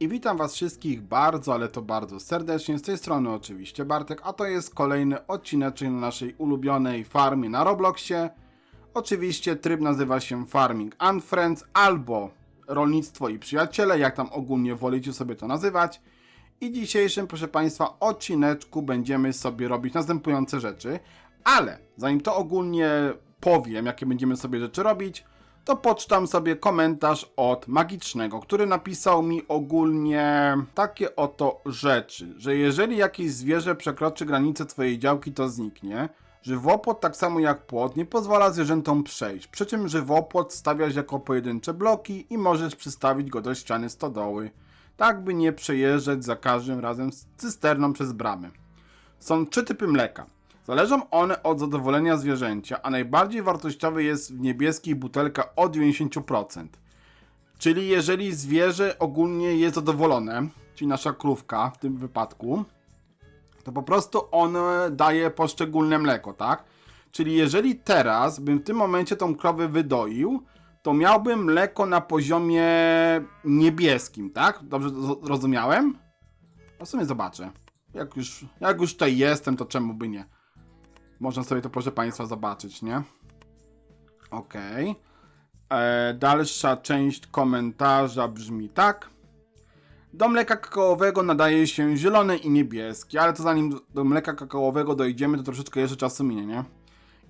I witam Was wszystkich bardzo, ale to bardzo serdecznie. Z tej strony oczywiście Bartek, a to jest kolejny odcinek na naszej ulubionej farmie na Robloxie. Oczywiście tryb nazywa się Farming and Friends albo Rolnictwo i Przyjaciele, jak tam ogólnie wolicie sobie to nazywać. I dzisiejszym, proszę Państwa, odcineczku będziemy sobie robić następujące rzeczy. Ale zanim to ogólnie powiem, jakie będziemy sobie rzeczy robić, to poczytam sobie komentarz od Magicznego, który napisał mi ogólnie takie oto rzeczy, że jeżeli jakieś zwierzę przekroczy granicę twojej działki, to zniknie. Żywopłot, tak samo jak płot, nie pozwala zwierzętom przejść, przy czym żywopłot stawiasz jako pojedyncze bloki i możesz przystawić go do ściany stodoły, tak by nie przejeżdżać za każdym razem z cysterną przez bramy. Są trzy typy mleka. Zależą one od zadowolenia zwierzęcia, a najbardziej wartościowy jest w niebieskiej butelka o 90%. Czyli jeżeli zwierzę ogólnie jest zadowolone, czyli nasza krówka w tym wypadku, to po prostu on daje poszczególne mleko, tak? Czyli jeżeli teraz bym w tym momencie tą krowę wydoił, to miałbym mleko na poziomie niebieskim, tak? Dobrze zrozumiałem? No w sumie zobaczę. Jak już, jak już tutaj jestem, to czemu by nie? Można sobie to, proszę Państwa, zobaczyć, nie? Okej. E, Dalsza część komentarza brzmi tak. Do mleka kakaowego nadaje się zielone i niebieskie, ale to zanim do mleka kakaowego dojdziemy, to troszeczkę jeszcze czasu minie, nie?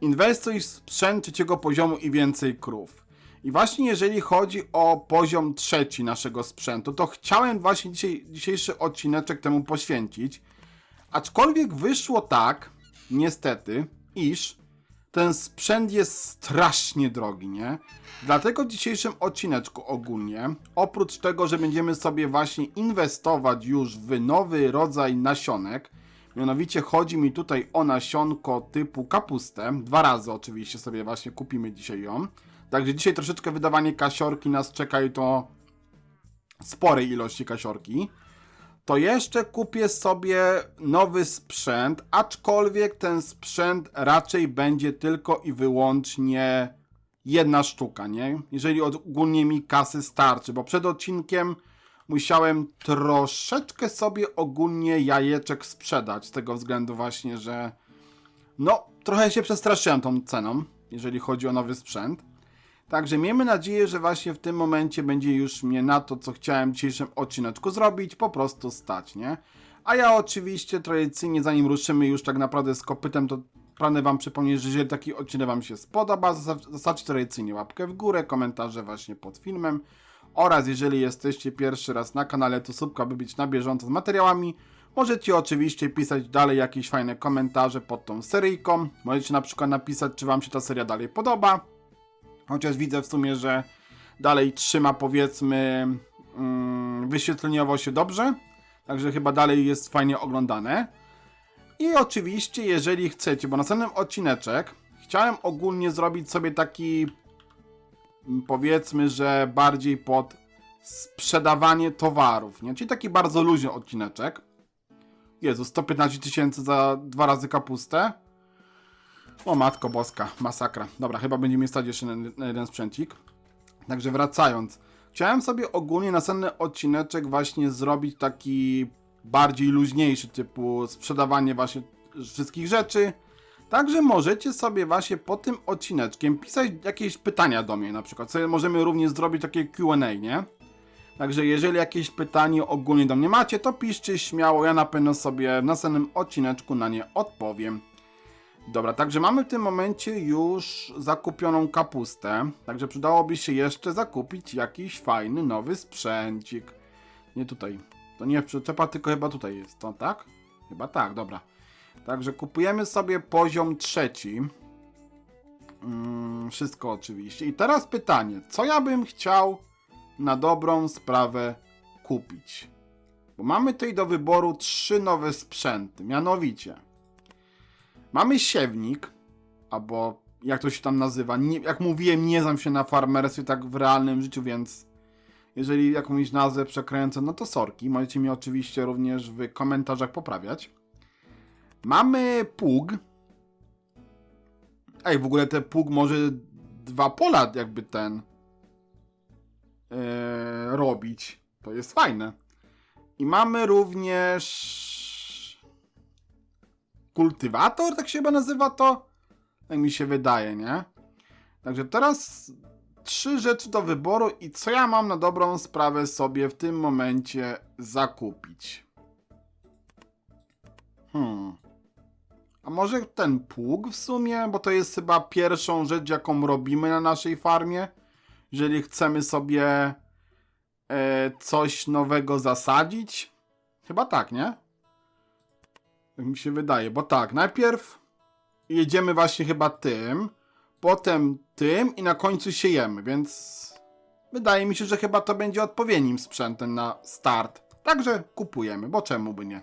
Inwestuj w sprzęt trzeciego poziomu i więcej krów. I właśnie jeżeli chodzi o poziom trzeci naszego sprzętu, to chciałem właśnie dzisiaj, dzisiejszy odcineczek temu poświęcić. Aczkolwiek wyszło tak, niestety, iż ten sprzęt jest strasznie drogi, nie? Dlatego w dzisiejszym odcineczku ogólnie, oprócz tego, że będziemy sobie właśnie inwestować już w nowy rodzaj nasionek, mianowicie chodzi mi tutaj o nasionko typu kapustę, dwa razy oczywiście sobie właśnie kupimy dzisiaj ją, także dzisiaj troszeczkę wydawanie kasiorki nas czeka i to sporej ilości kasiorki to jeszcze kupię sobie nowy sprzęt, aczkolwiek ten sprzęt raczej będzie tylko i wyłącznie jedna sztuka, nie? Jeżeli ogólnie mi kasy starczy, bo przed odcinkiem musiałem troszeczkę sobie ogólnie jajeczek sprzedać, z tego względu właśnie, że no, trochę się przestraszyłem tą ceną, jeżeli chodzi o nowy sprzęt. Także miejmy nadzieję, że właśnie w tym momencie będzie już mnie na to, co chciałem w dzisiejszym odcineczku zrobić, po prostu stać, nie? A ja oczywiście tradycyjnie, zanim ruszymy już tak naprawdę z kopytem, to pragnę Wam przypomnieć, że jeżeli taki odcinek Wam się spodoba, zosta- zostawcie tradycyjnie łapkę w górę, komentarze właśnie pod filmem oraz jeżeli jesteście pierwszy raz na kanale, to subka, aby być na bieżąco z materiałami. Możecie oczywiście pisać dalej jakieś fajne komentarze pod tą seryjką. Możecie na przykład napisać, czy Wam się ta seria dalej podoba. Chociaż widzę w sumie, że dalej trzyma powiedzmy mm, wyświetleniowo się dobrze. Także chyba dalej jest fajnie oglądane. I oczywiście, jeżeli chcecie, bo następnym odcineczek chciałem ogólnie zrobić sobie taki mm, powiedzmy, że bardziej pod sprzedawanie towarów, nie? Czyli taki bardzo luźny odcineczek. Jezu, 115 tysięcy za dwa razy kapustę. O matko boska, masakra. Dobra, chyba będziemy stać jeszcze na jeden sprzęcik. Także wracając. Chciałem sobie ogólnie następny odcineczek właśnie zrobić taki bardziej luźniejszy, typu sprzedawanie właśnie wszystkich rzeczy. Także możecie sobie właśnie po tym odcineczkiem pisać jakieś pytania do mnie na przykład. Sobie możemy również zrobić takie Q&A, nie? Także jeżeli jakieś pytanie ogólnie do mnie macie, to piszcie śmiało, ja na pewno sobie w następnym odcineczku na nie odpowiem. Dobra, także mamy w tym momencie już zakupioną kapustę, także przydałoby się jeszcze zakupić jakiś fajny nowy sprzęcik. Nie tutaj, to nie przyczepa, tylko chyba tutaj jest, to tak? Chyba tak, dobra. Także kupujemy sobie poziom trzeci. Mm, wszystko oczywiście. I teraz pytanie, co ja bym chciał na dobrą sprawę kupić? Bo mamy tutaj do wyboru trzy nowe sprzęty, mianowicie Mamy siewnik, albo jak to się tam nazywa. Nie, jak mówiłem, nie znam się na farmerstwie tak w realnym życiu, więc jeżeli jakąś nazwę przekręcę, no to sorki. Możecie mi oczywiście również w komentarzach poprawiać. Mamy pług. Ej, w ogóle ten pług może dwa pola jakby ten e, robić. To jest fajne. I mamy również kultywator, tak się chyba nazywa to? Tak mi się wydaje, nie? Także teraz trzy rzeczy do wyboru i co ja mam na dobrą sprawę sobie w tym momencie zakupić. Hmm. A może ten pług w sumie? Bo to jest chyba pierwszą rzecz, jaką robimy na naszej farmie. Jeżeli chcemy sobie e, coś nowego zasadzić. Chyba tak, nie? Tak mi się wydaje, bo tak, najpierw jedziemy właśnie chyba tym, potem tym i na końcu siejemy, więc wydaje mi się, że chyba to będzie odpowiednim sprzętem na start. Także kupujemy, bo czemu by nie?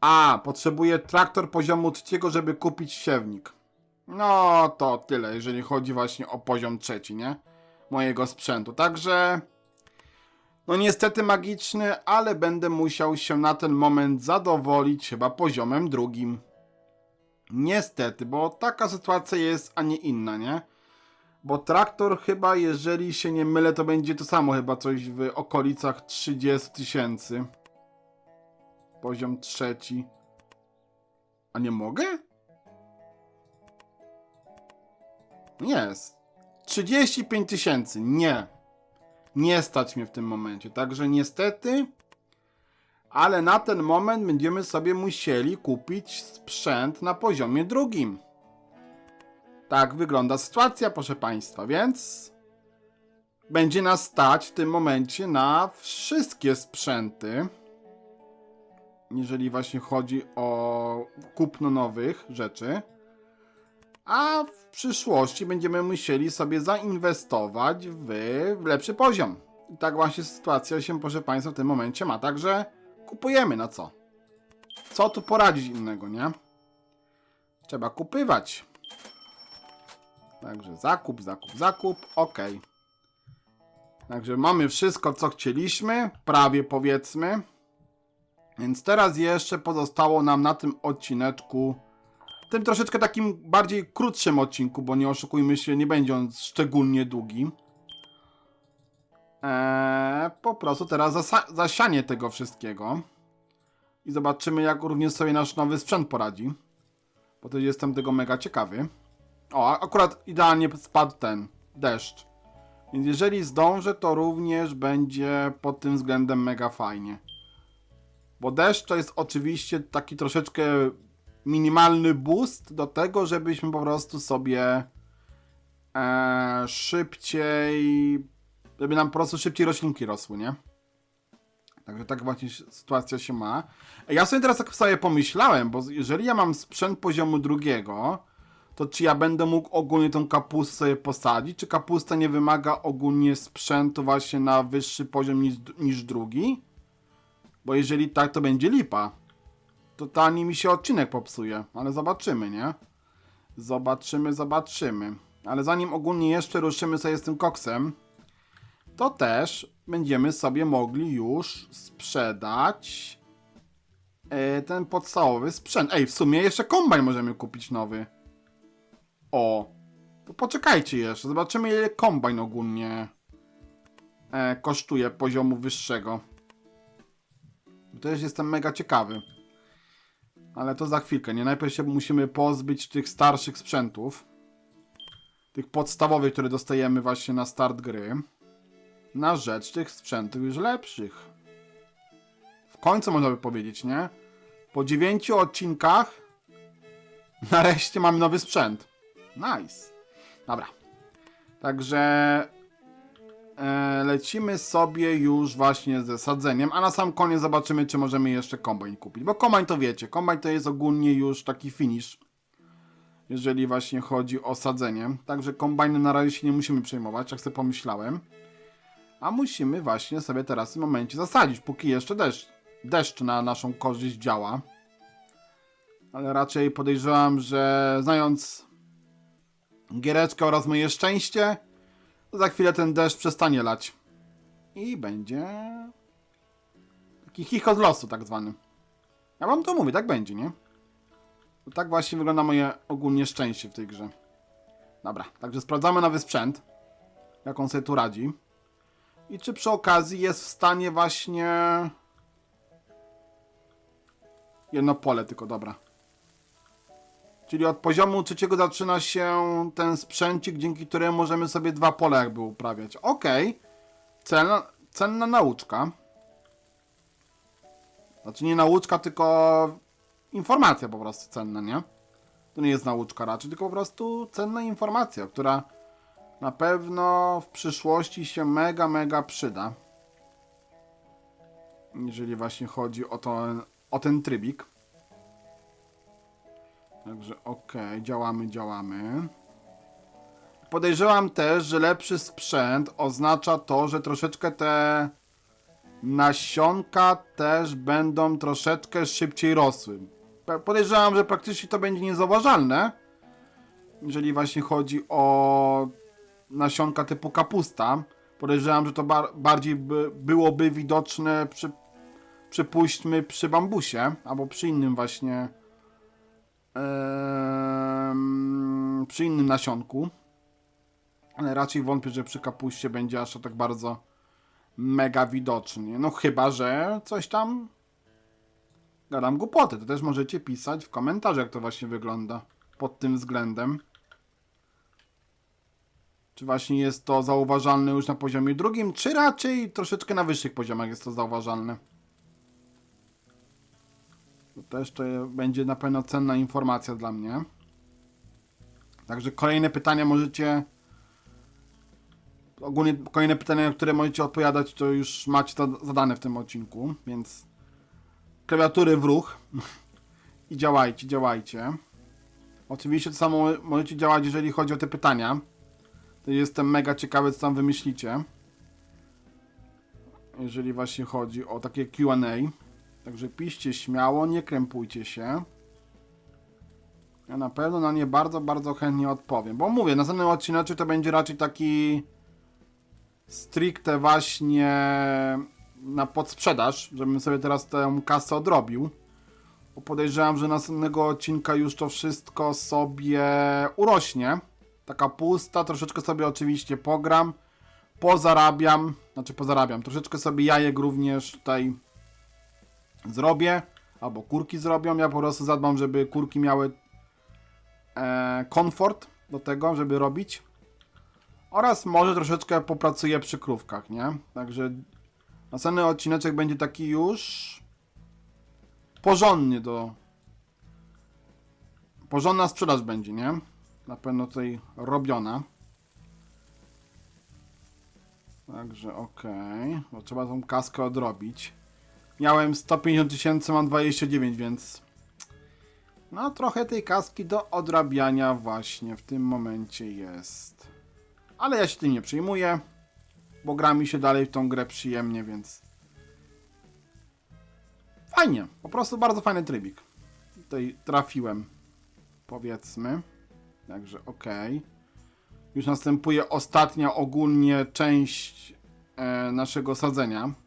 A, potrzebuję traktor poziomu trzeciego, żeby kupić siewnik. No, to tyle, jeżeli chodzi właśnie o poziom trzeci, nie? Mojego sprzętu. Także, no niestety magiczny, ale będę musiał się na ten moment zadowolić chyba poziomem drugim. Niestety, bo taka sytuacja jest, a nie inna, nie? Bo traktor chyba, jeżeli się nie mylę, to będzie to samo chyba coś w okolicach 30 tysięcy. Poziom trzeci. A nie mogę? Jest. 35 tysięcy. Nie. Nie stać mnie w tym momencie. Także niestety. Ale na ten moment będziemy sobie musieli kupić sprzęt na poziomie drugim. Tak wygląda sytuacja, proszę Państwa, więc będzie nas stać w tym momencie na wszystkie sprzęty. Jeżeli właśnie chodzi o kupno nowych rzeczy. A w przyszłości będziemy musieli sobie zainwestować w, lepszy poziom. I tak właśnie sytuacja się, proszę Państwa, w tym momencie ma. Także kupujemy, na co? Co tu poradzić innego, nie? Trzeba kupywać. Także zakup, zakup, zakup. Ok. Także mamy wszystko, co chcieliśmy. Prawie powiedzmy. Więc teraz jeszcze pozostało nam na tym odcineczku, tym troszeczkę takim bardziej krótszym odcinku, bo nie oszukujmy się, nie będzie on szczególnie długi. Eee, po prostu teraz zasianie tego wszystkiego. I zobaczymy, jak również sobie nasz nowy sprzęt poradzi. Bo to jestem tego mega ciekawy. O, akurat idealnie spadł ten deszcz. Więc jeżeli zdążę, to również będzie pod tym względem mega fajnie. Bo deszcz to jest oczywiście taki troszeczkę minimalny boost do tego, żebyśmy po prostu sobie e, szybciej, żeby nam po prostu szybciej roślinki rosły, nie? Także tak właśnie sytuacja się ma. Ja sobie teraz tak sobie pomyślałem, bo jeżeli ja mam sprzęt poziomu drugiego, to czy ja będę mógł ogólnie tą kapustę sobie posadzić, czy kapusta nie wymaga ogólnie sprzętu właśnie na wyższy poziom niż, niż drugi? Bo jeżeli tak, to będzie lipa. Totalnie mi się odcinek popsuje, ale zobaczymy, nie? Zobaczymy, zobaczymy. Ale zanim ogólnie jeszcze ruszymy sobie z tym koksem, to też będziemy sobie mogli już sprzedać e, ten podstawowy sprzęt. Ej, w sumie jeszcze kombajn możemy kupić nowy. O, to poczekajcie jeszcze, zobaczymy ile kombajn ogólnie e, kosztuje poziomu wyższego. Też jestem mega ciekawy. Ale to za chwilkę, nie? Najpierw się musimy pozbyć tych starszych sprzętów. Tych podstawowych, które dostajemy właśnie na start gry. Na rzecz tych sprzętów już lepszych. W końcu można by powiedzieć, nie? Po dziewięciu odcinkach nareszcie mamy nowy sprzęt. Nice. Dobra. Także lecimy sobie już właśnie ze sadzeniem, a na sam koniec zobaczymy, czy możemy jeszcze kombajn kupić. Bo kombajn to wiecie, kombajn to jest ogólnie już taki finish, jeżeli właśnie chodzi o sadzenie. Także kombajnem na razie się nie musimy przejmować, jak sobie pomyślałem. A musimy właśnie sobie teraz w tym momencie zasadzić, póki jeszcze deszcz, deszcz na naszą korzyść działa. Ale raczej podejrzewam, że znając giereczkę oraz moje szczęście, za chwilę ten deszcz przestanie lać. I będzie taki chichot losu tak zwany. Ja wam to mówię, tak będzie, nie? To tak właśnie wygląda moje ogólnie szczęście w tej grze. Dobra, także sprawdzamy nowy sprzęt. Jak on sobie tu radzi. I czy przy okazji jest w stanie właśnie... Jedno pole tylko, dobra. Czyli od poziomu trzeciego zaczyna się ten sprzęcik, dzięki któremu możemy sobie dwa pola jakby uprawiać. Okej. Cenna, cenna nauczka. Znaczy nie nauczka, tylko informacja po prostu cenna, nie? To nie jest nauczka raczej, tylko po prostu cenna informacja, która na pewno w przyszłości się mega, mega przyda. Jeżeli właśnie chodzi o, to, o ten trybik. Także okej, działamy, działamy. Podejrzewam też, że lepszy sprzęt oznacza to, że troszeczkę te nasionka też będą troszeczkę szybciej rosły. Podejrzewam, że praktycznie to będzie niezauważalne, jeżeli właśnie chodzi o nasionka typu kapusta. Podejrzewam, że to bar- bardziej by, byłoby widoczne przy, przypuśćmy przy bambusie, albo przy innym właśnie em, przy innym nasionku. Ale raczej wątpię, że przy kapuście będzie aż tak bardzo mega widocznie. No chyba, że coś tam gadam głupoty. To też możecie pisać w komentarzach, jak to właśnie wygląda pod tym względem. Czy właśnie jest to zauważalne już na poziomie drugim, czy raczej troszeczkę na wyższych poziomach jest to zauważalne? Też to będzie na pewno cenna informacja dla mnie. Także kolejne pytania możecie. Ogólnie kolejne pytania, na które możecie odpowiadać, to już macie to zadane w tym odcinku, więc klawiatury w ruch i działajcie, działajcie. Oczywiście to samo możecie działać, jeżeli chodzi o te pytania. To jestem mega ciekawy, co tam wymyślicie. Jeżeli właśnie chodzi o takie QA. Także piszcie śmiało, nie krępujcie się. Ja na pewno na nie bardzo, bardzo chętnie odpowiem. Bo mówię, następnym odcineczku to będzie raczej taki stricte właśnie na podsprzedaż, żebym sobie teraz tę kasę odrobił. Bo podejrzewam, że następnego odcinka już to wszystko sobie urośnie. Taka pusta, troszeczkę sobie oczywiście pogram, pozarabiam, znaczy pozarabiam, troszeczkę sobie jajek również tutaj zrobię, albo kurki zrobią. Ja po prostu zadbam, żeby kurki miały e, komfort do tego, żeby robić. Oraz może troszeczkę popracuję przy krówkach, nie? Także następny odcineczek będzie taki już porządny do... Porządna sprzedaż będzie, nie? Na pewno tutaj robiona. Także okej, bo trzeba tą kaskę odrobić. Miałem 150 tysięcy, mam 29, więc no trochę tej kaski do odrabiania właśnie w tym momencie jest. Ale ja się tym nie przejmuję, bo gra mi się dalej w tą grę przyjemnie, więc fajnie, po prostu bardzo fajny trybik. Tutaj trafiłem, powiedzmy. Także okej. Już następuje ostatnia ogólnie część e, naszego sadzenia.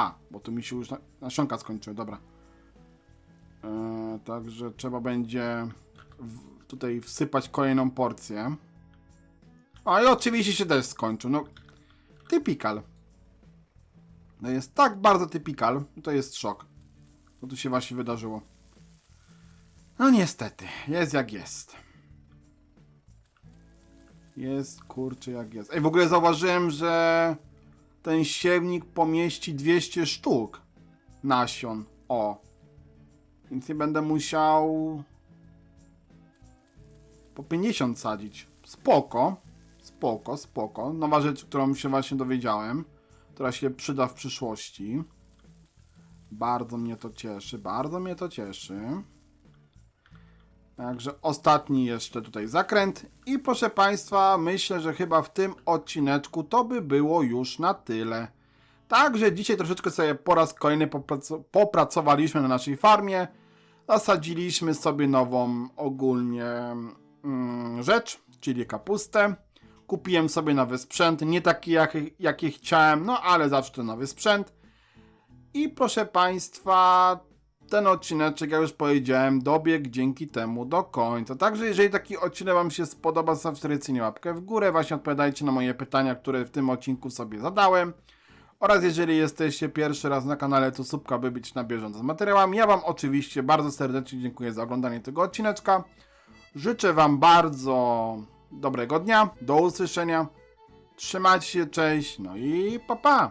A, bo tu mi się już na, nasionka skończyły, dobra. E, także trzeba będzie w, tutaj wsypać kolejną porcję. A i oczywiście się też skończył. No, typikal. To jest tak bardzo typikal. To jest szok. Co tu się właśnie wydarzyło. No niestety, jest jak jest. Jest kurczę jak jest. Ej, w ogóle zauważyłem, że ten siewnik pomieści 200 sztuk nasion. O. Więc nie będę musiał po 50 sadzić. Spoko. Spoko, spoko. Nowa rzecz, którą się właśnie dowiedziałem, która się przyda w przyszłości. Bardzo mnie to cieszy, bardzo mnie to cieszy. Także ostatni jeszcze tutaj zakręt. I proszę Państwa, myślę, że chyba w tym odcineczku to by było już na tyle. Także dzisiaj troszeczkę sobie po raz kolejny poprac- popracowaliśmy na naszej farmie. Zasadziliśmy sobie nową ogólnie mm, rzecz, czyli kapustę. Kupiłem sobie nowy sprzęt, nie taki jaki, jaki chciałem, no ale zawsze nowy sprzęt. I proszę Państwa, ten odcineczek, jak już powiedziałem, dobiegł dzięki temu do końca. Także jeżeli taki odcinek Wam się spodoba, zostawcie łapkę w górę, właśnie odpowiadajcie na moje pytania, które w tym odcinku sobie zadałem. Oraz jeżeli jesteście pierwszy raz na kanale, to subka, by być na bieżąco z materiałami. Ja Wam oczywiście bardzo serdecznie dziękuję za oglądanie tego odcineczka. Życzę Wam bardzo dobrego dnia, do usłyszenia. Trzymajcie się, cześć, no i pa pa!